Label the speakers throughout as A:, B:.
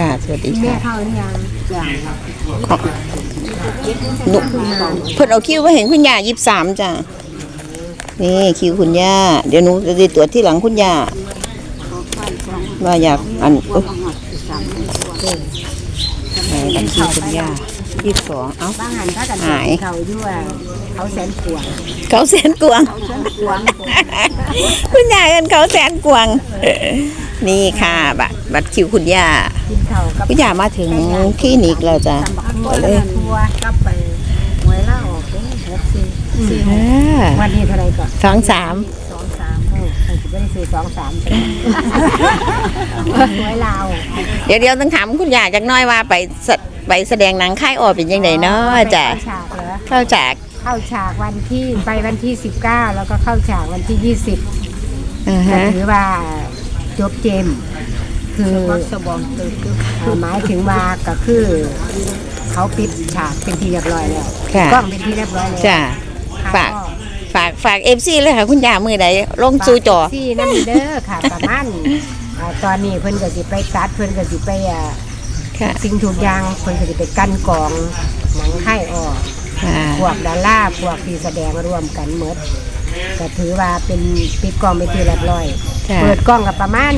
A: ค่ะ สวัสดี
B: แม่
A: ค่ะ
B: เข้าหรือยังยัง
A: หนูเพิ่นเอาคิวมาเห็นคุณย่ายิบสามจ้ะนี่คิวคุณย่าเดี๋ยวหนูจะได้ตรวจที่หลังคุณย่าว่าอยากอันอุ๊ยไหนบัญชีคุณย่ายี่สิบสองเอ้า
B: บ้างหันถ้ากัน
A: หาย
B: เขาด้วยเขาแสนกวง
A: เขาแสนกวาง
B: เขาแสนกวง
A: คุณย่ากันเขาแสนกวางนี่ค่ะบัตร บัตรคิวคุณย่า
B: กินเขากับ
A: คุณย่ามาถึงคลินิกแล้วจ้ะ
B: ตำบักทั่ว
A: ก็เล
B: เลยยทัวกลับไปหวยเล่าออกเป็นหกสี่สี่หก
A: อ่า
B: วันนี้เท่าไรก่อน
A: สองสาม
B: สองสามโอ้ใครจะไม่ได้ซื้อสองสามใช่ไหมหวยลาว
A: เดี๋ยวเดี๋ยวต้องถามคุณย่าจักหน้อยว่าไปแสไปแสดงหนังค่ายออเป็นยังไงเนาะจ้ะ
B: เข้าฉากเหรอ
A: เข้าจาก
B: เข้าฉากวันที่ไปวันที่สิบเก้าแล้วก็เข้าฉากวันที่ยี่สิบ
A: อ่า
B: ก็
A: ฮะ
B: ถือว่าจบเกม คือสบองตึกหมายถึงว่าก็คือ เขาปิดฉากเป็นที่เรียบร้อยแล้ว
A: ค่ะ
B: กล้องเป็นที่เรียบร้อยแล้ว
A: จ้ะฝากฝากฝากเอฟซีเลยค่ะ คุณย่ามือใดลงสู่จอ
B: ที่นั่นเด้อค่ะประมาณอ่าตอนนี้เพิ่นก็สิไปตัดเพิ่นก็สิไปอ่า
A: ค่ะ
B: สิ่งทุกอย่างเพิ่นก็สิไปกั้นกองหนังค่ายออก
A: ค่ะ
B: พวกดาราพวกที่แสดงร่วมกันหมด ก็ถือว่าเป็นปิดกล้องเป็นที่เรียบร้อย
A: ค่ะ
B: เปิดกล้องกับประมาณ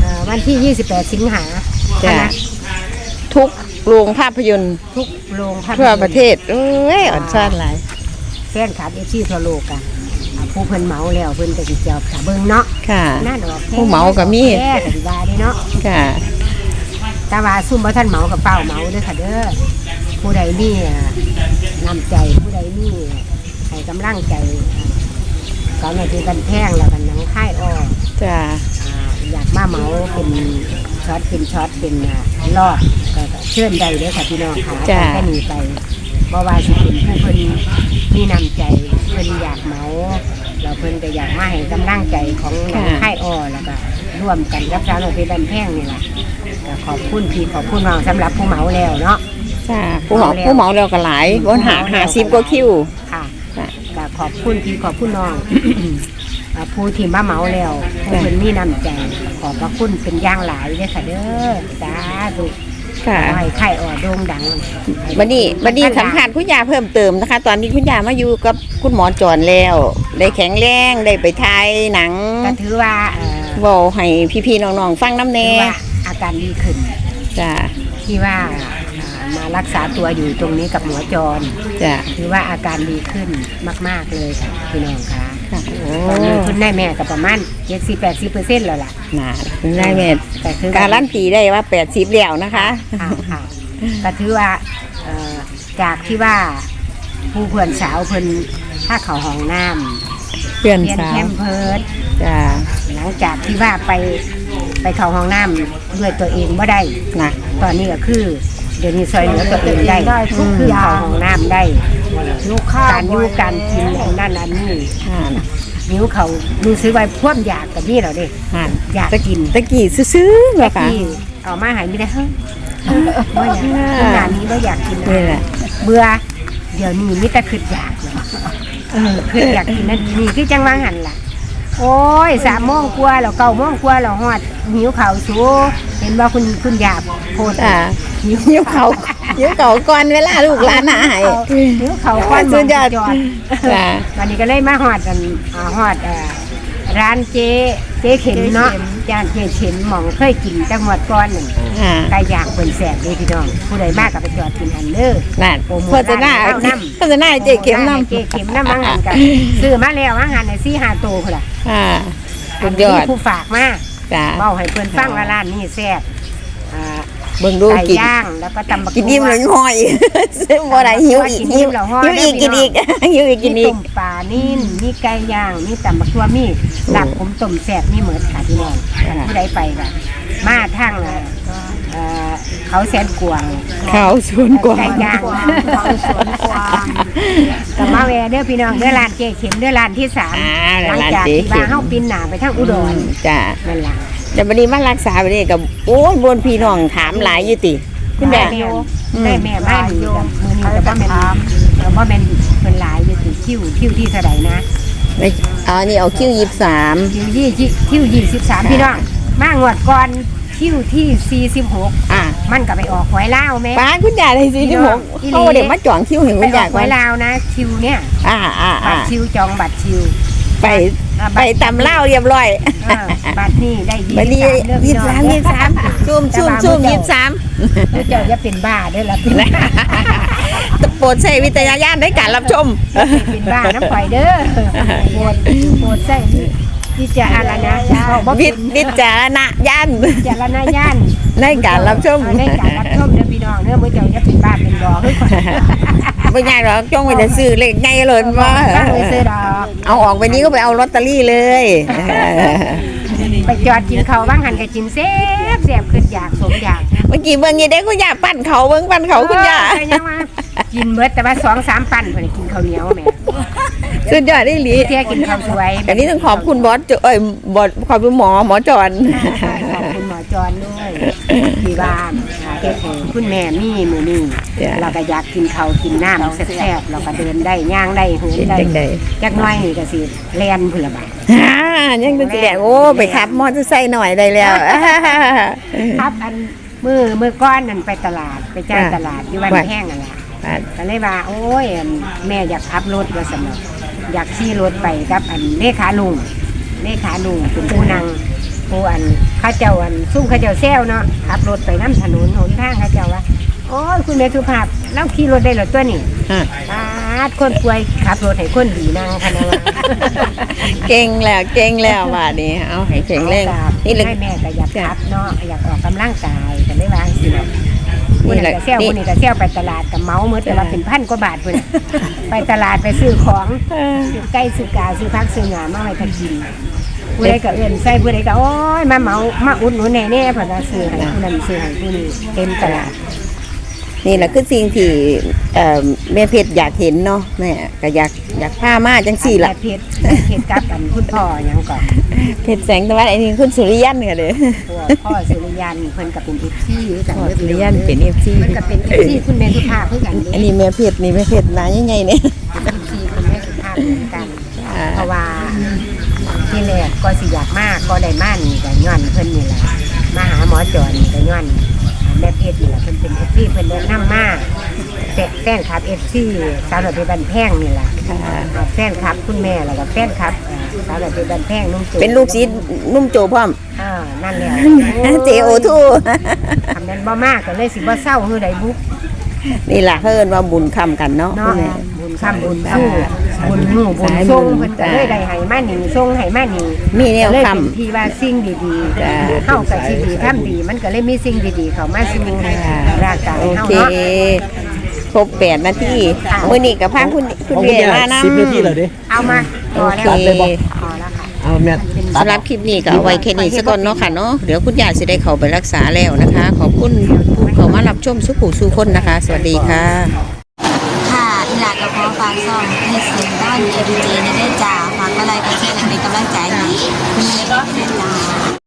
B: เอ่อวันที่ 28 สิงหา
A: จ้ะ
B: คณะ
A: ทุกโรงภาพยนตร์
B: ทุกโรงภาพยนต
A: ทั่วประเทศ เอ้ยอ่อนซ่อนหลาย
B: แฟนคลับเอฟซีทั่วโลกอะอ่าผู้เพิ่นเหมาแล้วเพิ่นก็สิเจ้าถ้าเบิ่งเนาะ
A: ค่ะ
B: น่าดอกแพง
A: ผู้เหมาก็มี
B: แค่ก็สิว่าเด้เนาะ
A: ค่ะ
B: แต่ว่าซุ่มบ่ทันเหมากับเป้าเหมาเด้อค่ะเด้อผู้ใดมีอ่าน้ำใจผู้ใดมีให้ กำลังใจก่อนหน้าที่กันแพงแล้วกันหนังค่ายออก
A: จ้ะ
B: อ่าอยากมาเหมาเป็นช็อตเป็นช็อตเป็นอ่ารอบก็เชิญได้เลยค่ะพี่น้องค่ะ
A: จ้ะ
B: แค่นี้ไปเพราะว่าสิเป็นผู้เพิ่นมีน้ำใจเพิ่นอยากเหมาเราเพิ่นก็อยากมาให้กำลังใจของนางค่ายอ้อแล้วก็ร่วมกันรับสารเป็นบันแพงนี่แหละก็ขอบคุณพี่ขอบคุณน้องสำหรับผู้เหมาแล้วเนาะ
A: จ้ะผู้เหมาผู้เหมาเราก็หลายบนหาหาซิบก็คิว
B: ค่ะ
A: ค่ะ
B: ก็ ขอบคุณพี่ขอบคุณน้อง อ่าผู้ที่มาเหมาแล้วผู้เพิ่นมีน้ำใจขอบพระคุณเป็นอย่างหลายเลยค่ะเด้อสาธุ
A: ค่ะ
B: ขอให้ไข่อ่อโด่งดัง
A: วันนี้วันนี้สัมผัสคุณยาเพิ่มเติมนะคะ ตอนนี้คุณยามาอยู่กับคุณหมอจอนแล้ว ได้แข็งแรงได้ไปถ่ายหนัง
B: ก็ถือว่าเอ่อ
A: เว้าให้พี่ๆน้องๆฟังน้ำ
B: ถื
A: แน่
B: อว่าอาการดีขึ้น
A: จ้ะ
B: ที่ว่าอ่า มารักษาตัวอยู่ตรงนี้กับหมอจร
A: จ้ะ
B: ถือว่าอาการดีขึ้นมาก ๆเลยค่ะพี่น้องคะ
A: ค่ะโอ้
B: ตอนนี้คุณได้แม่ก็ประมาณ70-80เปอร์เซ็นต์แล้วล่ะ
A: น่าคุณได้แม่
B: แต่คือ
A: การันตีได้ว่า80แล้วนะคะ
B: ค่ะค่ะก็ถือว่าเอ่อจากที่ว่าผู้เพื่อนสาวเพิ่นถ้าเขาห้องน้ำ
A: เพื่อน
B: เรียน
A: สา
B: แควมเพิร์ด
A: จ้ะ
B: หลังจากที่ว่าไปไปเข้าห้องน้ำด้วยตัวเองบ่ได้
A: นะ
B: ตอนนี้ก็คือ เดี๋ยวนี้ซอยเหลือตัวเองได้
C: ได้ทุก
B: คือ
C: อย่าง
B: เข้าห้องน้ำได้
C: ลูกข้าว
B: การอยู่การกินอันนั้นอันนี้
A: ห่าน
B: นิ้วเขาดูซื้อไว้พ่วมอยากกับนี่เราเด้
A: ห่าน
B: อยากกิน
A: ตะกี้ซื้อๆเลยค่ะ
B: ที่เอามาใหายไม่ได้เฮ้ยไม่อยากงานนี้ไม่อยากกิน
A: นี่แหละ
B: เบื่อเดี๋ยวนี้มิแต่คืออยากเลยเออคืออยากกินนั่นนี่คือจังหวะหันล่ะ โอ้ยสามโมงกว่าแล้วเก้าโมงกว่าแล้วฮอดหิวข้าวสูเห็นว่าคุณคุณอยากโพด
A: จ้ะ ยิ้วเขายิ้วเขาก่อนเวลาลูกหลานหาย
B: หิวข้าวก้อน
A: สุดยอด
B: จอด
A: จ้ะ
B: วันนี้ก็เลยมาฮอดกันอ่าฮอดเอ่อร้านเจ๊เจ๊เข็มเนาะจานเจ๊เข็มหม่องเคยกินจังหวัดก้อนนั่น
A: อ่า
B: ไก่ย่างเป็นแสบเลยพี่น้อง ผู้ใดมากกับไปจอดกินอันเด้อ
A: นั่น
B: โปรโมท
A: โฆษณา
B: ร้านน้ำ
A: โฆษณาเจ๊เข็มน้ำ
B: เจ๊เข็มน้ำมังหันกันซื้อมาแล้วมังหันในซี่หาโตพุ่นล่ะ
A: อ่าสุดยอด
B: มีผู้ฝากมา
A: จ้ะ
B: เบ้าให้เพิ่นฟังว่าร้านนี้แซ่บอ่า
A: เบิ่งดู
B: ไก่
A: กิน
B: ย่างแล้วก็ตำบัก
A: กินอิ่มเลยห้อยซื้อบ่ได้หิวอีก
B: กิน
A: หิ
B: อิ่
A: ว
B: มแล้วห้อย
A: หิวอีก
B: ได้
A: กินอีกหิวอีกกิน
B: มี
A: อี
B: ต้
A: ก
B: มปลานิ่นมีไก่ย่างมีตำบักทั่วมีหลักผมต้มแซ่บมีเหมือนค่ะพี่น้อง
A: ค่ะ
B: ผู้ใดไปก็มาทางอะเอ่อเขาแสนกวาง
A: ข้าวสวนกวา
B: ไก่
A: ง
B: ย่าง
C: เขาสวนกวาง
B: กับมาแวเด้อพี่น้องเด้อร้านเจ๊เข็มเด้อร้านที่สาม
A: อ่า
B: หลัง
A: ร้าน
B: จาก
A: เจ๊
B: ที่
A: เข็
B: ว่ามเฮาปินหนาไปทางอุดร
A: จ้ะ
B: นั่นล่ะ
A: แต่บัดนี้มารักษาไปนี่กับโอ้ยบนพี่น้องถามหลายอยู่ติคุณแม่
B: ได้แม่ได้แม่มาดีกับมือนี้ก็บ่แม่นเออบ่แม่นเพิ่นหลายอยู่ติคิวคิวที่เท่าใดนะ
A: ไม่เอานี่เอาคิวยี่สาม
B: คิวยี่คิวยี่สิบสามพี่น้องมางวดก่อนคิวที่ 46
A: อ่า
B: มันก็ไปออกหวยลาวแม่
A: ป้าคุณยายเลยสิที่หก
B: อีหลี
A: เขาเด็กมาจ่องคิวเห็น
B: ไป
A: คุณา
B: อยอยกห
A: ก่อ
B: วนยลาวนะ คิวเนี่ย
A: อ่าอ่า
B: บั
A: อ่า
B: ตรคิวจองบัตรคิว
A: ไป
B: อ่า
A: ไป
B: บัตร
A: ตำเล่าวเรียบร้อย
B: อ่าบัตรนี่ได้ยี่
A: บัดนี้
B: เรื่อง
A: ยี่สิบสามยี่สิบสามซุ่มซุ่มซุ่มยี่สิบสาม
B: ผู้เจ้าจะเป็นบ้าเด้วยล่ะเป็น
A: โปรดใช้วิทยาญาณในการรับชม
B: เป็นบ้าน้ำข่อยเด้อโปวดปวดใส่ที่จะอะไรนะบอกบ่
A: วิ
B: เป็น
A: วิจารณญาณ
B: จารณญาณ
A: ในการรับชม
B: ในการรับชมเด้อพี่น้องเด้อมื้อเจ้าจะเป็นบ้า เป็นบอคือข่อย
A: ไม่ยากหรอกจ้องไปจะซื้อเลขไงเลยว่า
B: บ้าเลยซื้อดอก
A: เอาออกไปนี้ก็ไปเอาลอตเตอรี่เลย
B: ไปจอดกินเขาวบ้างหันก็กินแซ่บแซ่บขึ้นอยากสมอยาก
A: เมื่อกี้เบิ่งยี่ได้คุณย่าปั้นเขาเบิ่งปั้นเขาคุณย่า
B: เออยังว่ากินเบิดแต่ว่าสองสามปั่นเพิ่นกินข้าวเหนียวแหม่
A: สุดยอดได้หลี
B: เที่ยกินข้าวสวย
A: อันนี้ต้องขอบคุณบอสจเอ้ยบอสขอบคุณหมอหมอจอน
B: ขอบคุณหมอจอนด้วยที่บ้านเฮ็ดให้ คุณแม่มีมื้อนี้
A: จ้ะ
B: เราก็อยากกินข้าวกินน้ำแซ่บๆเราก็เดินได้ย่างได้เหิน
A: เป็น
B: ได้
A: จังได
B: จักหน้อยนี่ก็สิแล่นพุ่นละบาด
A: ฮ่ายังเป็นสีแดงโอ้ไปขับมอเตอร์ไซค์หน่อยได้แล้ว
B: ครับอันมือมือก้อนนั่นไปตลาดไปจ่าย
A: จ้ะ
B: ตลาดอยู่บ้าน
A: ว่า
B: แห้งนั่นล่ะก็เลยว่าโอ้ยอันแม่อยากขับรถว่าสมอยากขี่รถไปกับอันเลขาลุงเลขาลุงเป็นผู้นาง ผู้อันเข้าเจ้าอันซุ่มเข้าเจ้าแซวเนาะขับรถไปน้ำถนนหนทางเข้าเจ้าว่าโอ้ยคุณแม่สุภาพแล้วขี่รถได้เหรอตัวนี่
A: อะ
B: ปาดคนป่วยขับรถให้คนดีนางคณะว่า
A: เก่งแล้วเก่งแล้วว่านี้เอาให้แข็งแรง
B: นี่
A: นี่เลย
B: ให้แม่ก็อยากขับเนาะอยากออกกำลังกายก็เลยวาจั่งสิเนาะ
A: นี่
B: นี่
A: แห
B: แห
A: ละ
B: ละเซล
A: นี่
B: คนนี้ก็เซลไปตลาดกับเมาส์มือแต่ละเป็นพันกว่าบาทพุ่นน่ะไปตลาดไปซื้อของซื้อไก่ซื้อกาซื้อพักซื้อหงามาไว้ทันกิน ผู้ใดก็เอื่นใส่ผู้ใดก็โอ้ยมาเหมามาอุดหนุนแน่แน่ๆเพิ่นว่าซื้อให้ผู้นั้นซื้อให้ผู้นี้เต็มตลาด
A: นี่แหละคือสิ่งที่เอ่อแม่เพชรอยากเห็นเนาะแม่ก็อยากอยากพามาจังสี่ละ
B: เพชรเพชรกับอันคุณพ่อหยังก่อน
A: เพชรแสงตะวันไอ้นี่คุณสุริยันค่ะเด้อ
B: พ่อพ่อสุริยันเพิ่นก็เป็น FC คือกัน
A: พ่อ
B: ด้อ
A: สุริยันเป็น FC
B: เพิ่นก็เป็น FC คุณแม่สุภาพคือกันเด้
A: อันนี้แม่เพชรนี่แม่เพชรมายังไงเนี่ย
B: ที่คุณแม่สุภาพเหมือนกัน
A: อ่า
B: เพราะว่าที่ แรกก็สิอยากมากก็ได้มานี่ก็ย้อนเพิ่นนี่แหละมาหาหมอจอนก็ย้อนแม่เพชรนี่แหละเพิ่นเป็นเอฟซีเพิ่นแนะนำมาแฟแฟนคลับเอฟซีสาวหน่อยไปบันแพงนี่แหละแฟนคลับคุณแม่แล้วก็แฟนคลับเอ่อสาวหน่อยไปบันแพงนุ่มโจ
A: เป็นลูกศิษย์นุ่มโจพร้อม
B: อ่านั่นแหละ
A: เจโอทู
B: ทำนั้นบ่มากก็เลยสิบ่เศร้าฮือใดบุก
A: นี่ล่ะเพิ่นว่าบุญคำกันเนาะ
B: เนาะ
A: คุณแม่
B: บุญค้ำบุญสู้บุญหมู่บุญทรงเพิ่นก็เลยได้ให้มานี่ทรงให้มานี่
A: มีแนว
B: เลย
A: คำ
B: เป็นที่ว่าสิ่งดี
A: จ้ะ
B: ๆเข้ากับชีวิตทำดี มันก็เลยมีสิ่งดีๆ เข้ามาสู่ร่างกาย
A: โอ
B: เฮา
A: เค
B: เนาะ
A: ครบแปดนาที
B: ค่ะ
A: มื้อนี้กับพาคุณคุณ
D: ของ
A: เว
D: คุณ
A: ลา
D: ย่า
A: นะ
D: สิบนาทีเหรอดิ
B: เอามาพอแล้ว
A: โอเค
B: พอแล้วค่ะ
D: เอาแม่ตัด
A: สำหรับคลิปนี้ก็เอาไว้แค่นี้สักก่อนเนาะค่ะเนาะเดี๋ยวคุณยายสิได้เข้าไปรักษาแล้วนะคะ ขอบคุณผู้เข้ามารับชมสุขุสู่คนนะคะ สวัสดีค่ะ
E: ค่ะ อีหลากกับพอฝากซ่องเฮ็ดเสียงด้านเอดีเจในได้จ่าฝากอะไรก็แชร์และเป็นกำลังใจให้คุณแม่ด้จ้า